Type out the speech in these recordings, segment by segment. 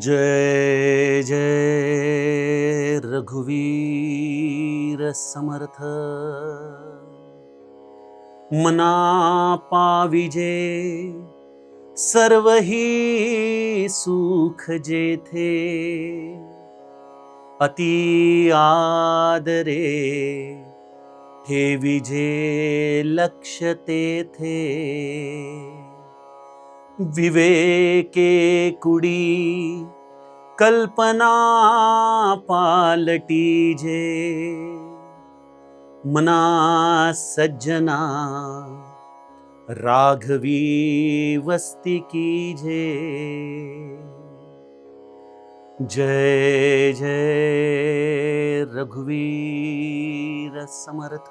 जय जय रघुवीर समर्थ। मना पाविजे सर्व ही सुख जेथे। अति आदरे ठेविजे लक्ष तेथे। विवेके कुडी कल्पना पालटी जे मना सज्जना राघवी वस्ती कीजे जय जय रघुवीर समर्थ।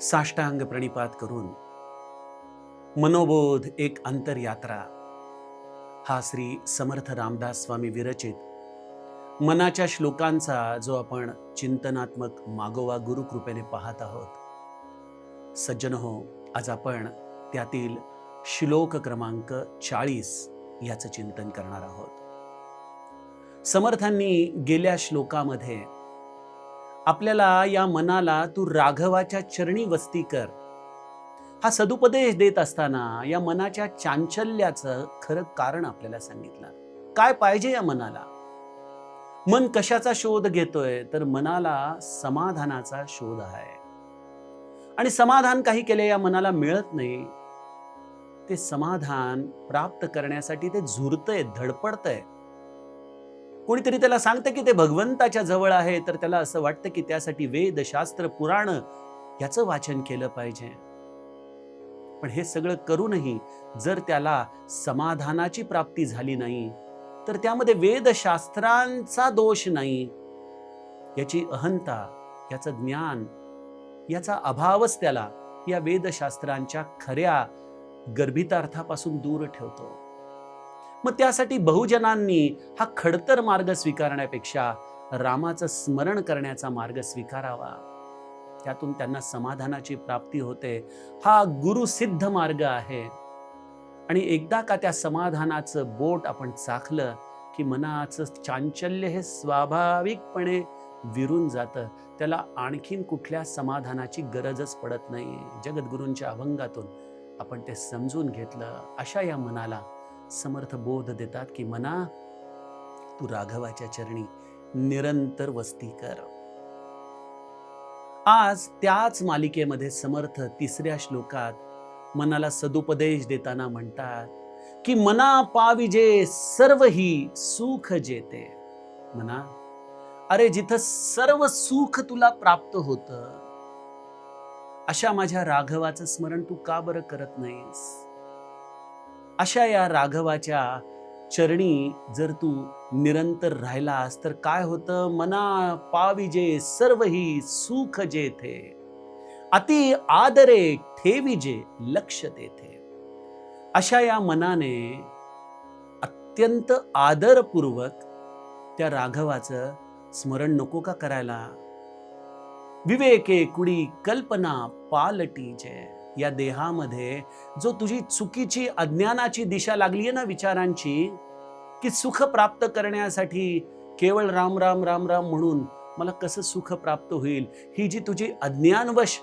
साष्टांग प्रणिपात करून मनोबोध एक अंतरयात्रा. हा श्री समर्थ रामदास स्वामी विरचित मनाच्या श्लोकांचा जो आपण चिंतनात्मक मागोवा गुरुकृपेने पाहत आहोत. सज्जन हो आज आपण त्यातील श्लोक क्रमांक चाळीस याचं चिंतन करणार आहोत. समर्थांनी गेल्या श्लोकामध्ये आपल्याला या मनाला तू राघवाच्या चरणी वस्ती कर. हा सदुपदेश देत असताना या मनाच्या चांचल्याचं खरं कारण आपल्याला सांगितलं. काय पाहिजे या मनाला? मन कशाचा शोध घेतोय तर मनाला समाधानाचा शोध आहे. आणि समाधान काही केले या मनाला मिळत नाही ते समाधान प्राप्त करण्यासाठी ते झुरतय धडपडतय. कोणीतरी त्याला सांगतं की ते भगवंताच्या जवळ आहे तर त्याला असं वाटतं की त्यासाठी वेद शास्त्र पुराण याचं वाचन केलं पाहिजे. पण हे सगळं करूनही जर त्याला समाधानाची प्राप्ती झाली नाही तर त्यामध्ये वेदशास्त्रांचा दोष नाही. याची अहंता याचं ज्ञान याचा अभावच त्याला या वेदशास्त्रांच्या खऱ्या गर्भितार्थापासून दूर ठेवतो. मग त्यासाठी बहुजनांनी हा खडतर मार्ग स्वीकारण्यापेक्षा रामाचं स्मरण करण्याचा मार्ग स्वीकारावा. त्यातून त्यांना समाधानाची प्राप्ती होते. हा गुरुसिद्ध मार्ग आहे. आणि एकदा का त्या समाधानाचं बोट आपण चाखलं की मनाचं चांचल्य हे स्वाभाविकपणे विरून जातं. त्याला आणखीन कुठल्या समाधानाची गरजच पडत नाही जगद्गुरूंच्या अभंगातून आपण ते समजून घेतलं. अशा या मनाला समर्थ बोध देतात की मना तू राघवाच्या चरणी निरंतर वस्ती कर. आज त्याच मालिकेमध्ये समर्थ तिसऱ्या श्लोकात मनाला सदुपदेश देताना म्हणतात की मना पाविजे सर्व ही सुख जेते. मना अरे जिथं सर्व सुख तुला प्राप्त होतं अशा माझ्या राघवाचं स्मरण तू का बरं करत नाहीस? अशा या राघवाच्या चरणी जर तू निरंतर राहिलास तर काय होतं? मना पाविजे सर्व ही सुख जेथे. अति आदरे ठेविजे लक्ष तेथे अशा या मनाने अत्यंत आदरपूर्वक त्या राघवाचं स्मरण नको का करायला? विवेके कुडी कल्पना पालटीचे या देहामध्ये जो तुझी चुकीची अज्ञानाची दिशा लागली आहे ना विचारांची की सुख प्राप्त करण्यासाठी केवळ राम राम राम राम म्हणून मला कसं सुख प्राप्त होईल? ही जी तुझी अज्ञानवश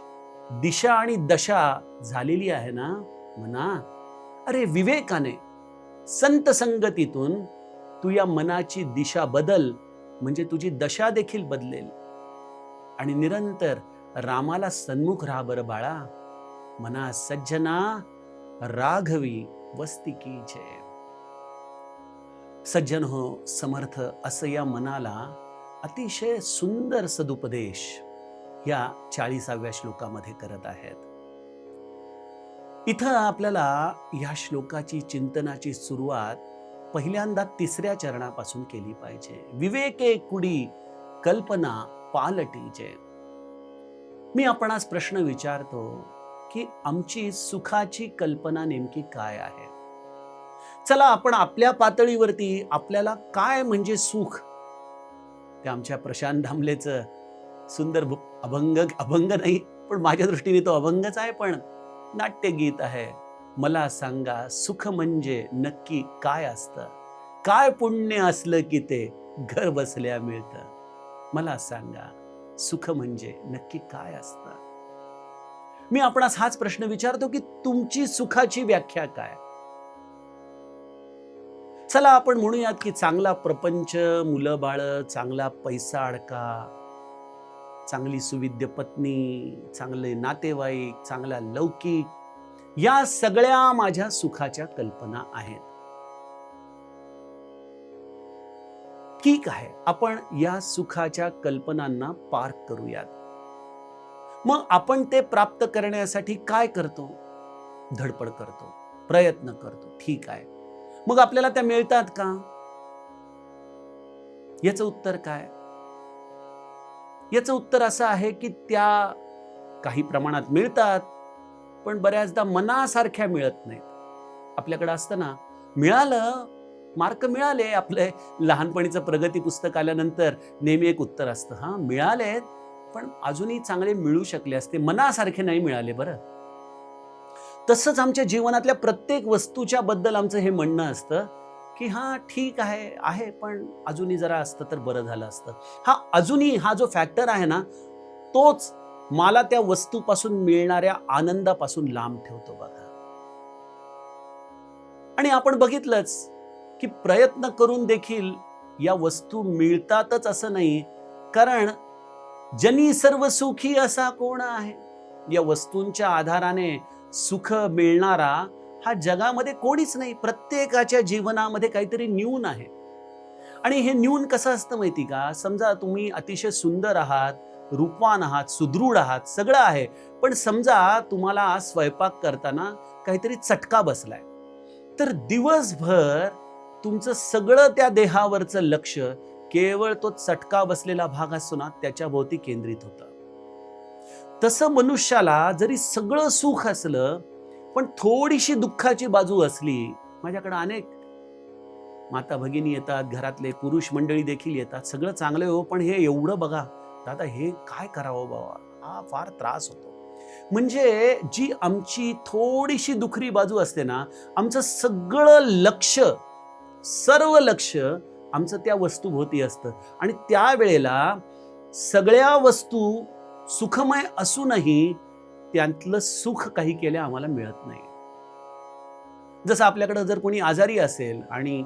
दिशा आणि दशा झालेली आहे ना मना अरे विवेकाने संत संगतीतून तू या मनाची दिशा बदल म्हणजे तुझी दशा देखील बदलेल. आणि निरंतर रामाला सन्मुख राहा बरं बाळा. मना सज्जना राघवी वस्ती की जय. सज्जन हो समर्थ असं या मनाला अतिशय सुंदर सदुपदेश या चाळीसाव्या श्लोकामध्ये करत आहेत. इथं आपल्याला या श्लोकाची चिंतनाची सुरुवात पहिल्यांदा तिसऱ्या चरणापासून केली पाहिजे. विवेके कुडी कल्पना पालटीचे मी आपणास प्रश्न विचारतो की आमची सुखाची कल्पना नेमकी काय आहे? चला आपण आपल्या पातळीवरती आपल्याला काय म्हणजे सुख? ते आमच्या प्रशांत धामलेचं सुंदर अभंग अभंग नाही पण माझ्या दृष्टीने तो अभंगच आहे पण नाट्यगीत आहे. मला सांगा सुख म्हणजे नक्की काय असतं? काय पुण्य असलं की ते घर बसल्या मिळतं? मला सांगा सुख म्हणजे नक्की काय असतं? मी आपणास हाच प्रश्न विचारतो की तुमची सुखाची व्याख्या काय? चला आपण म्हणूयात की चांगला प्रपंच मुलं बाळ चांगला पैसा अडका चांगली सुविद्य पत्नी चांगले नातेवाईक चांगला लौकिक या सगळ्या माझ्या सुखाच्या कल्पना आहेत. ठीक आहे आपण या सुखाच्या कल्पनांना पार्क करूयात. मग आपण ते प्राप्त करण्यासाठी काय करतो? धडपड करतो प्रयत्न करतो. ठीक आहे. मग आपल्याला त्या मिळतात का? याचं उत्तर काय? याचं उत्तर असं आहे की त्या काही प्रमाणात मिळतात पण बऱ्याचदा मनासारख्या मिळत नाहीत. आपल्याकडे असतं ना मिळालं मार्क मिळाले आपले. लहानपणीचं प्रगती पुस्तक आल्यानंतर नेहमी एक उत्तर असतं हा मिळालेत पण अजूनही चांगले मिळू शकले असते मनासारखे नाही मिळाले बरं. तसंच आमच्या जीवनातल्या प्रत्येक वस्तूच्या बद्दल आमचं हे म्हणणं असतं की हां ठीक आहे आहे पण अजूनही जरा असतं तर बरं झालं असतं. हा अजूनही हा जो फॅक्टर आहे ना तोच मला त्या वस्तूपासून मिळणाऱ्या आनंदापासून लांब ठेवतो बघा. आणि आपण बघितलंच की प्रयत्न करून देखील या वस्तू मिळतातच असं नाही कारण जनी सर्व सुखी असा कोण आहे? या वस्तूंच्या आधाराने सुख मिळणारा हा जगामध्ये कोणीच नाही. प्रत्येकाच्या जीवनामध्ये काहीतरी न्यून आहे. आणि हे न्यून कसं असतं माहिती का? समजा तुम्ही अतिशय सुंदर आहात रूपवान आहात सुदृढ आहात सगळं आहे. पण समजा तुम्हाला स्वयंपाक करताना काहीतरी चटका बसलाय. तर दिवसभर तुमचं सगळं त्या देहावरचं लक्ष केवळ तो चटका बसलेला भाग असतो ना त्याच्या भोवती केंद्रित होता. तसं मनुष्याला जरी सगळं सुख असलं पण थोडीशी दुःखाची बाजू असली माझ्याकडे अनेक माता भगिनी येतात घरातले पुरुष मंडळी देखील येतात सगळं चांगलं हो पण हे एवढं बघा दादा हे काय करावं बाबा? हा फार त्रास होतो. म्हणजे जी आमची थोडीशी दुखरी बाजू असते ना आमचं सगळं लक्ष सर्व लक्ष आमचं त्या वस्तूभोवती असतं. आणि त्यावेळेला सगळ्या वस्तू सुखमय असूनही त्यातलं सुख काही केल्या आम्हाला मिळत नाही. जसं आपल्याकडं जर कोणी आजारी असेल आणि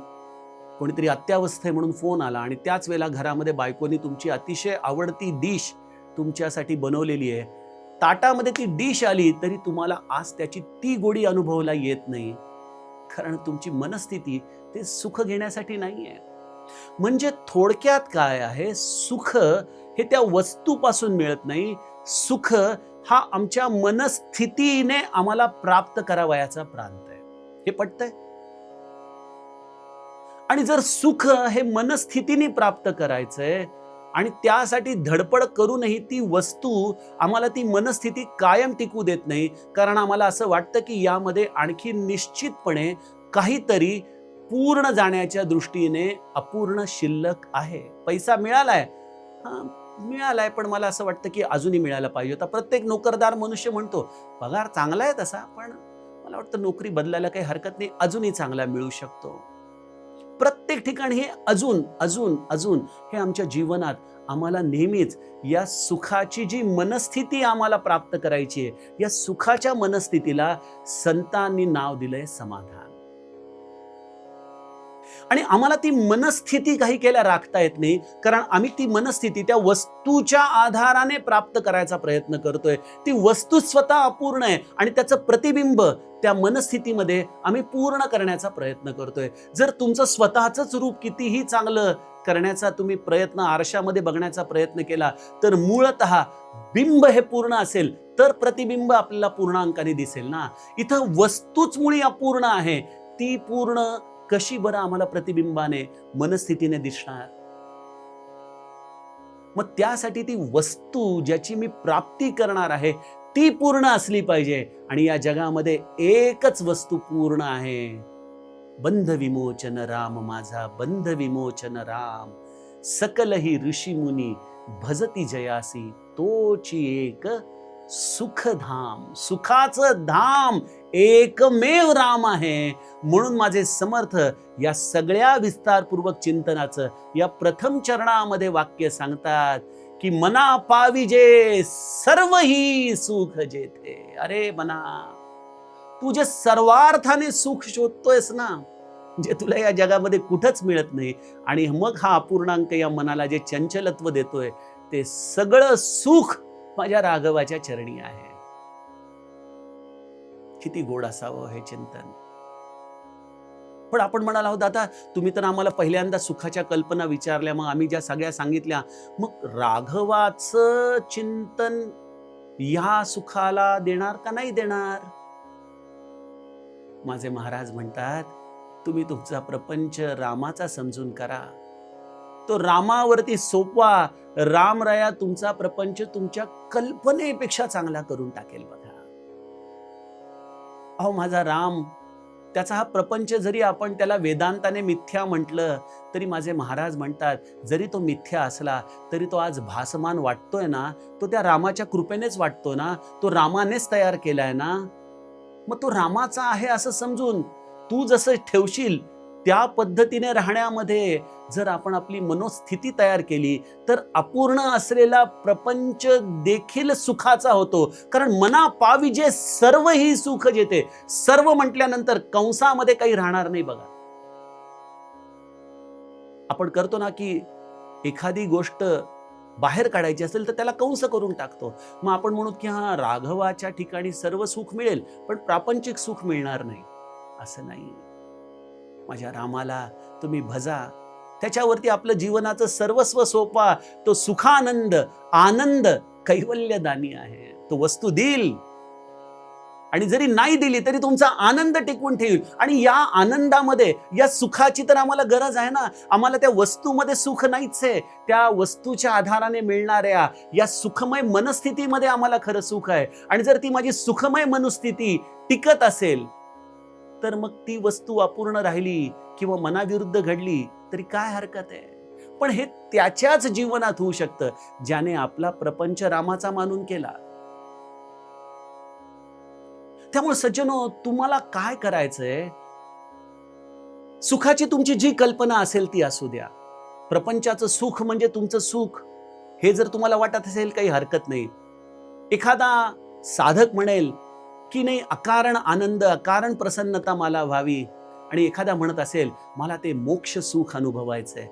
कोणीतरी अत्यावस्था आहे म्हणून फोन आला आणि त्याच वेळेला घरामध्ये बायकोनी तुमची अतिशय आवडती डिश तुमच्यासाठी बनवलेली आहे. ताटामध्ये ती डिश आली तरी तुम्हाला आज त्याची ती गोडी अनुभवला येत नाही. कारण तुमची मनस्थिती ते सुख घेण्यासाठी नाही आहे म्हणजे थोडक्यात काय आहे? सुख हे त्या वस्तूपासून मिळत नाही. सुख हा आमच्या मनस्थितीने आम्हाला प्राप्त करावयाचा प्रांत आहे. हे पटतंय? आणि जर सुख हे मनस्थितीने प्राप्त करायचंय आणि त्यासाठी धडपड करूनही ती वस्तू आम्हाला ती मनस्थिती कायम टिकू देत नाही कारण आम्हाला असं वाटतं की यामध्ये आणखी निश्चितपणे काहीतरी पूर्ण जाण्याच्या दृष्टीने अपूर्ण शिल्लक आहे. पैसा मिळालाय. हा मिळालाय पण मला असं वाटतं की अजूनही मिळायला पाहिजे. होता प्रत्येक नोकरदार मनुष्य म्हणतो पगार चांगला आहे तसा पण मला वाटतं नोकरी बदलायला काही हरकत नाही अजूनही चांगला मिळू शकतो. प्रत्येक ठिकाणी हे अजून अजून अजून हे आमच्या जीवनात आम्हाला नेहमीच या सुखाची जी मनस्थिती आम्हाला प्राप्त करायची आहे या सुखाच्या मनस्थितीला संतांनी नाव दिलंय समाधान. आणि आम्हाला ती मनस्थिती काही केल्या राखता येत नाही कारण आम्ही ती मनस्थिती त्या वस्तूच्या आधाराने प्राप्त करायचा प्रयत्न करतोय. ती वस्तू स्वतः अपूर्ण आहे आणि त्याचं प्रतिबिंब त्या मनस्थितीमध्ये आम्ही पूर्ण करण्याचा प्रयत्न करतोय. जर तुमचं स्वतःचंच रूप कितीही चांगलं करण्याचा तुम्ही प्रयत्न आरशामध्ये बघण्याचा प्रयत्न केला तर मूळत बिंब हे पूर्ण असेल तर प्रतिबिंब आपल्याला पूर्णांकाने दिसेल ना. इथं वस्तूच मुळी अपूर्ण आहे ती पूर्ण कशी बरं आम्हाला प्रतिबिंबाने मनस्थितीने दिसणार? मग त्यासाठी ती वस्तू ज्याची मी प्राप्ती करणार आहे ती पूर्ण असली पाहिजे. आणि या जगामध्ये एकच वस्तू पूर्ण आहे. बंध विमोचन राम माझा बंध विमोचन राम. सकल ही ऋषी मुनी भजती जयासी तोची एक सुखधाम. सुखाचं धाम एकमेव राम आहे. म्हणून माझे समर्थ या सगळ्या विस्तारपूर्वक चिंतनाचं या प्रथम चरणामध्ये वाक्य सांगतात की मना पाविजे सर्व ही सुख जेथे. अरे मना तू जे सर्वार्थाने सुख शोधतोयस ना जे तुला या जगामध्ये कुठंच मिळत नाही आणि मग हा अपूर्णांक या मनाला जे चंचलत्व देतोय ते सगळं सुख माझ्या राघवाच्या चरणी आहे. किती गोड असावं हे चिंतन. पण आपण म्हणाला आहोत आता तुम्ही तर आम्हाला पहिल्यांदा सुखाच्या कल्पना विचारल्या मग आम्ही ज्या सगळ्या सांगितल्या. मग राघवाचं चिंतन या सुखाला देणार का नाही देणार? माझे महाराज म्हणतात तुम्ही तुमचा प्रपंच रामाचा समजून करा. तो रामावरती सोपवा. रामराया तुमचा प्रपंच तुमच्या कल्पनेपेक्षा चांगला करून टाकेल बघा. अहो माझा राम त्याचा हा प्रपंच जरी आपण त्याला वेदांताने मिथ्या म्हटलं तरी माझे महाराज म्हणतात जरी तो मिथ्या असला तरी तो आज भासमान वाटतोय ना तो त्या रामाच्या कृपेनेच वाटतो ना तो रामानेच तयार केलाय ना. मग तो रामाचा आहे असं समजून तू जसं ठेवशील त्या पद्धतीने राहण्यामध्ये जर आपण आपली मनोस्थिती तयार केली तर अपूर्ण असलेला प्रपंच देखील सुखाचा होतो. कारण मना पाविजे सर्व ही सुख जेते सर्व म्हटल्यानंतर कंसामध्ये काही राहणार नाही बघा. आपण करतो ना की एखादी गोष्ट बाहेर काढायची असेल तर त्याला कंस करून टाकतो. मग आपण म्हणू की हा राघवाच्या ठिकाणी सर्व सुख मिळेल पण प्रापंचिक सुख मिळणार नाही. असं नाही माझ्या रामाला तुम्ही भजा. त्याच्यावरती आपलं जीवनाचं सर्वस्व सोपा. तो सुखानंद आनंद कैवल्यदानी आहे. तो वस्तू देईल. आणि जरी नाही दिली तरी तुमचा आनंद टिकवून ठेवील. आणि या आनंदामध्ये या सुखाची तर आम्हाला गरज आहे ना? आम्हाला त्या वस्तूमध्ये सुख नाहीच आहे. त्या वस्तूच्या आधाराने मिळणाऱ्या या सुखमय मनस्थितीमध्ये आम्हाला खरं सुख आहे. आणि जर ती माझी सुखमय मनस्थिती टिकत असेल तर मग ती वस्तू अपूर्ण राहिली किंवा मनाविरुद्ध घडली तरी काय हरकत आहे? पण हे त्याच्याच जीवनात होऊ शकतं ज्याने आपला प्रपंच रामाचा मानून केला. त्यामुळे सज्जनो तुम्हाला काय करायचंय? सुखाची तुमची जी कल्पना असेल ती असू द्या. प्रपंचाचं सुख म्हणजे तुमचं सुख. हे जर तुम्हाला वाटत असेल काही हरकत नाही. एखादा साधक म्हणेल की नाही अकारण आनंद अकारण प्रसन्नता मला व्हावी? आणि एखादा म्हणत असेल मला ते मोक्ष सुख अनुभवायचंय.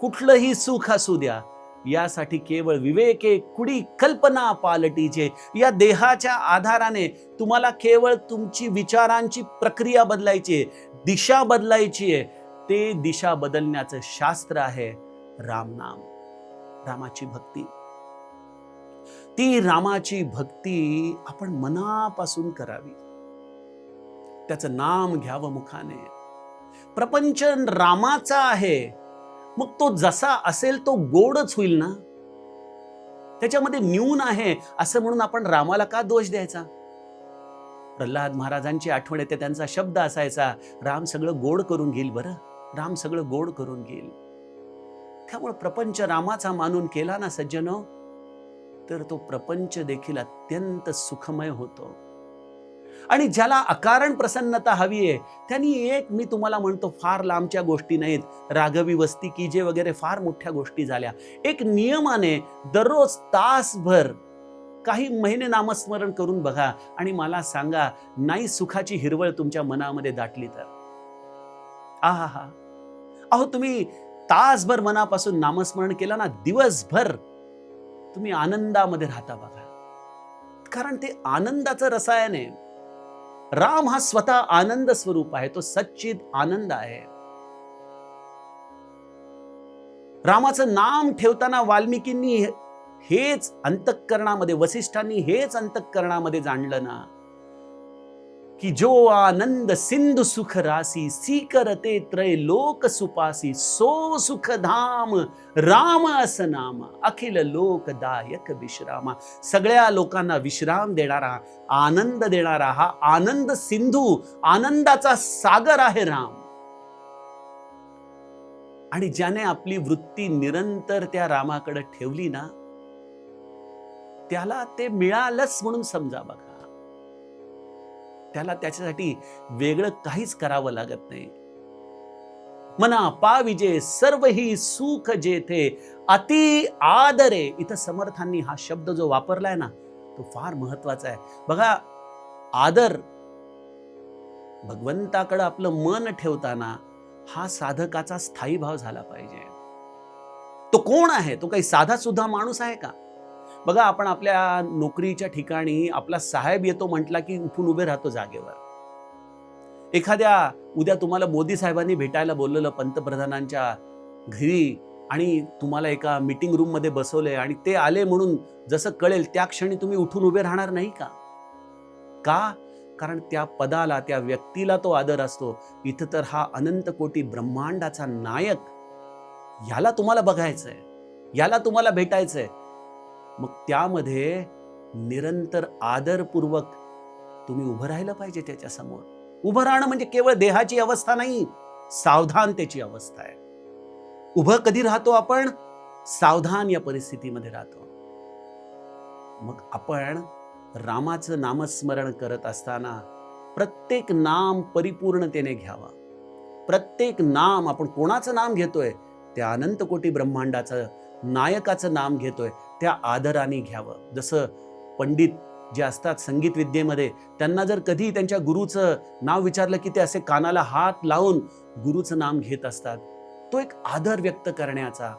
कुठलंही सुख असू द्या. यासाठी केवळ विवेके कुडी कल्पना पालटीचे या देहाच्या आधाराने तुम्हाला केवळ तुमची विचारांची प्रक्रिया बदलायची आहे दिशा बदलायची आहे. ते दिशा बदलण्याचं शास्त्र आहे रामनाम. रामाची भक्ती. ती रामाची भक्ती आपण मनापासून करावी. त्याचं नाम घ्यावं मुखाने. प्रपंच रामाचा आहे. मग तो जसा असेल तो गोडच होईल ना? त्याच्यामध्ये न्यून आहे असं म्हणून आपण रामाला का दोष द्यायचा? प्रल्हाद महाराजांची आठवण येते त्यांचा शब्द असायचा राम सगळं गोड करून घेईल बरं. राम सगळं गोड करून घेईल. त्यामुळे प्रपंच रामाचा मानून केला ना सज्जनो? तर तो प्रपंच देखील अत्यंत सुखमय होतो. आणि ज्याला अकारण प्रसन्नता हवी आहे त्यांनी एक मी तुम्हाला म्हणतो फार लांबच्या गोष्टी नाहीत. राघवी वस्ती कीजे वगैरे फार मोठ्या गोष्टी झाल्या. एक नियमाने दररोज तासभर काही महिने नामस्मरण करून बघा आणि मला सांगा नाही सुखाची हिरवळ तुमच्या मनामध्ये दाटली तर? आहा हा अहो तुम्ही तासभर मनापासून नामस्मरण केलं ना दिवसभर तुम्ही आनंदामध्ये राहता बघा. कारण ते आनंदाचं रसायन आहे. राम हा स्वतः आनंद स्वरूप आहे तो सच्चित आनंद आहे. रामाचं नाम ठेवताना वाल्मिकींनी हेच अंतःकरणामध्ये वसिष्ठांनी हेच अंतःकरणामध्ये जाणलं ना कि जो आनंद सिंधु सुख रासी सीकरते त्रय लोक सुपासी सो सुख धाम राम अस नाम अखिल लोकदायक विश्रामा। सगळ्या लोकांना विश्राम देणारा आनंद देणारा हा आनंद सिंधू आनंदाचा सागर आहे राम. आणि ज्याने आपली वृत्ती निरंतर त्या रामाकडे ठेवली ना त्याला ते मिळालंच म्हणून समजा बघा. त्याला त्याच्यासाठी वेगळं काहीच करावं लागत नाही. मना पाविजे सर्व ही सुख जेथे अति आदरे. इथं समर्थांनी हा शब्द जो वापरलाय ना तो फार महत्त्वाचा आहे. बघा आदर भगवंताकडं आपलं मन ठेवताना हा साधकाचा स्थायी भाव झाला पाहिजे. तो कोण आहे? तो काही साधा सुद्धा माणूस आहे का? बघा आपण आपल्या नोकरीच्या ठिकाणी आपला साहेब येतो म्हटला की उठून उभे राहतो जागेवर. एखाद्या उद्या तुम्हाला मोदी साहेबांनी भेटायला बोललेलं पंतप्रधानांच्या घरी आणि तुम्हाला एका मीटिंग रूममध्ये बसवले आणि ते आले म्हणून जसं कळेल त्या क्षणी तुम्ही उठून उभे राहणार नाही का? का? कारण त्या पदाला त्या व्यक्तीला तो आदर असतो. इथं तर हा अनंत कोटी ब्रह्मांडाचा नायक याला तुम्हाला बघायचंय. याला तुम्हाला भेटायचंय. मग त्यामध्ये निरंतर आदरपूर्वक तुम्ही उभं राहिलं पाहिजे त्याच्यासमोर उभं राहणं म्हणजे केवळ देहाची अवस्था नाही सावधानतेची अवस्था आहे. उभं कधी राहतो आपण? सावधान या परिस्थितीमध्ये राहतो. मग आपण रामाचं नामस्मरण करत असताना प्रत्येक नाम परिपूर्णतेने घ्यावा. प्रत्येक नाम आपण कोणाचं नाम घेतोय? त्या अनंत कोटी ब्रह्मांडाचं नायकाचं नाम घेतोय त्या आदराने घ्यावं. जसं पंडित जे असतात संगीत विद्येमध्ये त्यांना जर कधी त्यांच्या गुरुचं नाव विचारलं की ते असे कानाला हात लावून गुरुचं नाम घेत असतात तो एक आदर व्यक्त करण्याचा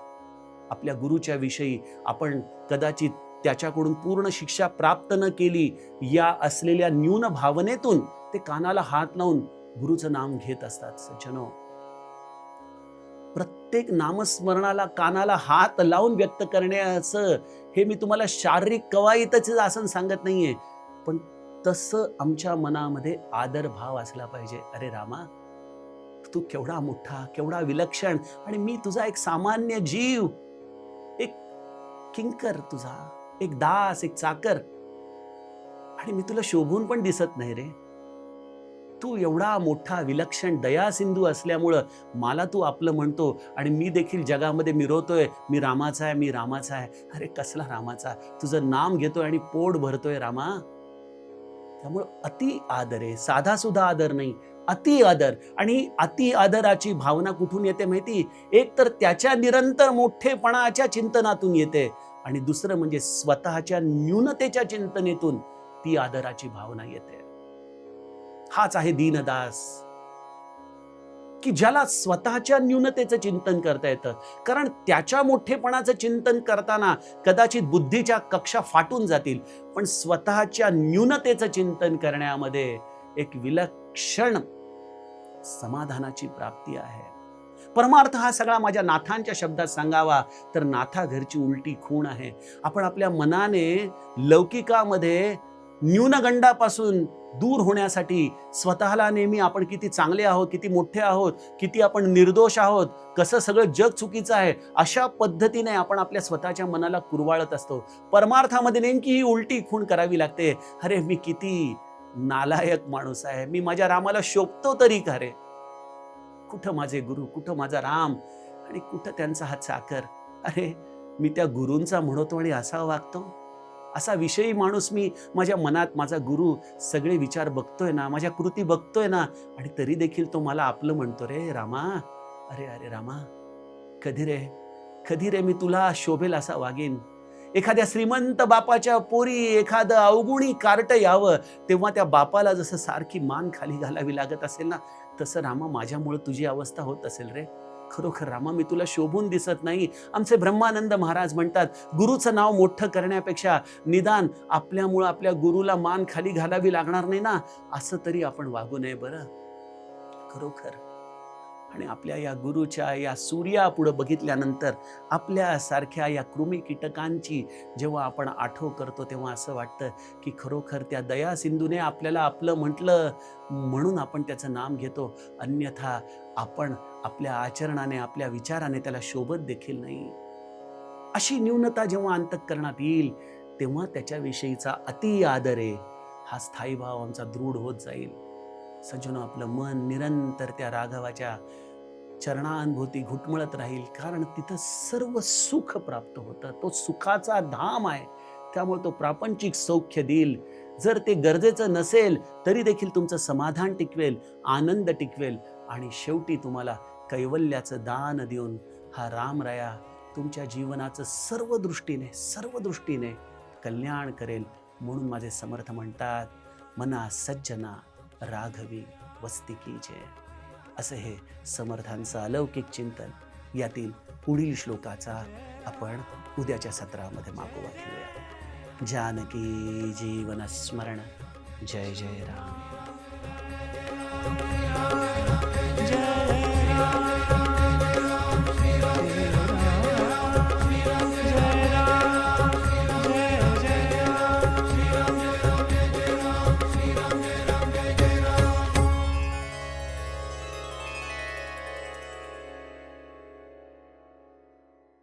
आपल्या गुरुच्या विषयी आपण कदाचित त्याच्याकडून पूर्ण शिक्षा प्राप्त न केली या असलेल्या न्यून भावनेतून ते कानाला हात लावून गुरुचं नाम घेत असतात. सज्जनो प्रत्येक नामस्मरणाला कानाला हात लावून व्यक्त करण्याचं हे मी तुम्हाला शारीरिक कवायतच आसन सांगत नाहीये. पण तसं आमच्या मनामध्ये आदर भाव असला पाहिजे. अरे रामा तू केवढा मोठा केवढा विलक्षण आणि मी तुझा एक सामान्य जीव एक किंकर तुझा एक दास एक चाकर आणि मी तुला शोभून पण दिसत नाही रे. तू एवढा मोठा विलक्षण दया सिंधू असल्यामुळं मला तू आपलं म्हणतो आणि मी देखील जगामध्ये मिरवतोय. मी रामाचा आहे मी रामाचा आहे. अरे कसला रामाचा? तुझं नाम घेतोय आणि पोट भरतोय रामा. त्यामुळं अति आदर आहे. साधा सुद्धा आदर नाही अति आदर. आणि अति आदराची भावना कुठून येते माहिती? एक तर त्याच्या निरंतर मोठेपणाच्या चिंतनातून येते आणि दुसरं म्हणजे स्वतःच्या न्यूनतेच्या चिंतनेतून ती आदराची भावना येते. हाच आहे दीनदास. की ज्याला स्वतःच्या न्यूनतेचं चिंतन करता येतं. कारण त्याच्या मोठेपणाचं चिंतन करताना कदाचित बुद्धीच्या कक्षा फाटून जातील. पण स्वतःच्या न्यूनतेचं चिंतन करण्यामध्ये एक विलक्षण समाधानाची प्राप्ती आहे. परमार्थ हा सगळा माझ्या नाथांच्या शब्दात सांगावा तर नाथा घरची उलटी खूण आहे. आपण आपल्या मनाने लौकिकामध्ये न्यूनगंडापासून दूर होण्यासाठी स्वतःला नेहमी आपण किती चांगले आहोत किती मोठे आहोत किती आपण निर्दोष आहोत कसं सगळं जग चुकीचं आहे अशा पद्धतीने आपण आपल्या स्वतःच्या मनाला कुरवाळत असतो. परमार्थामध्ये नेमकी ही उलटी खूण करावी लागते. अरे मी किती नालायक माणूस आहे मी माझ्या रामाला शोभतो तरी का रे? कुठं माझे गुरु कुठं माझा राम? आणि कुठं त्यांचा हा चाकर? अरे मी त्या गुरूंचा म्हणतो आणि असा वागतो. असा विषयी माणूस मी माझ्या मनात माझा गुरु सगळे विचार बघतोय ना माझ्या कृती बघतोय ना आणि तरी देखील तो मला आपलं म्हणतो रे रामा अरे अरे रामा कधी रे कधी रे मी तुला शोभेल असा वागेन? एखाद्या श्रीमंत बापाच्या पोरी एखादं अवगुणी कार्ट यावं तेव्हा त्या बापाला जसं सारखी मान खाली घालावी लागत असेल ना तसं रामा माझ्यामुळं तुझी अवस्था होत असेल रे. खरोखर रामा मी तुला शोभून दिसत नाही. आमचे ब्रह्मानंद महाराज म्हणतात गुरुचं नाव मोठं करण्यापेक्षा निदान आपल्यामुळं आपल्या गुरुला मान खाली घालावी लागणार नाही ना? असं तरी आपण वागू नये बरं. खरोखर. आणि आपल्या या गुरुच्या या सूर्यापुढं बघितल्यानंतर आपल्यासारख्या या कृमी कीटकांची जेव्हा आपण आठव करतो तेव्हा असं वाटतं की खरोखर त्या दया सिंधूने आपल्याला आपलं म्हटलं म्हणून आपण त्याचं नाम घेतो. अन्यथा आपण आपल्या आचरणाने आपल्या विचाराने त्याला शोभत देखील नाही. अशी न्यूनता जेव्हा अंतकरणात येईल तेव्हा त्याच्याविषयीचा अति आदर आहे. हा स्थायी भाव आमचा दृढ होत जाईल. सज्जनो आपलं मन निरंतर त्या राघवाच्या चरणानुभूती घुटमळत राहील. कारण तिथं सर्व सुख प्राप्त होतं. तो सुखाचा धाम आहे. त्यामुळे तो प्रापंचिक सौख्य देईल. जर ते गरजेचं नसेल तरी देखील तुमचं समाधान टिकवेल आनंद टिकवेल. आणि शेवटी तुम्हाला कैवल्याचं दान देऊन हा रामराया तुमच्या जीवनाचं सर्व दृष्टीने सर्व दृष्टीने कल्याण करेल. म्हणून माझे समर्थ म्हणतात मना सज्जना. राघवी वस्तिकी जय. असे हे समर्थांचं अलौकिक चिंतन यातील पुढील श्लोकाचा आपण उद्याच्या सत्रामध्ये मागोवा घेऊया. जानकी जीवन स्मरण. जय जय राम. जय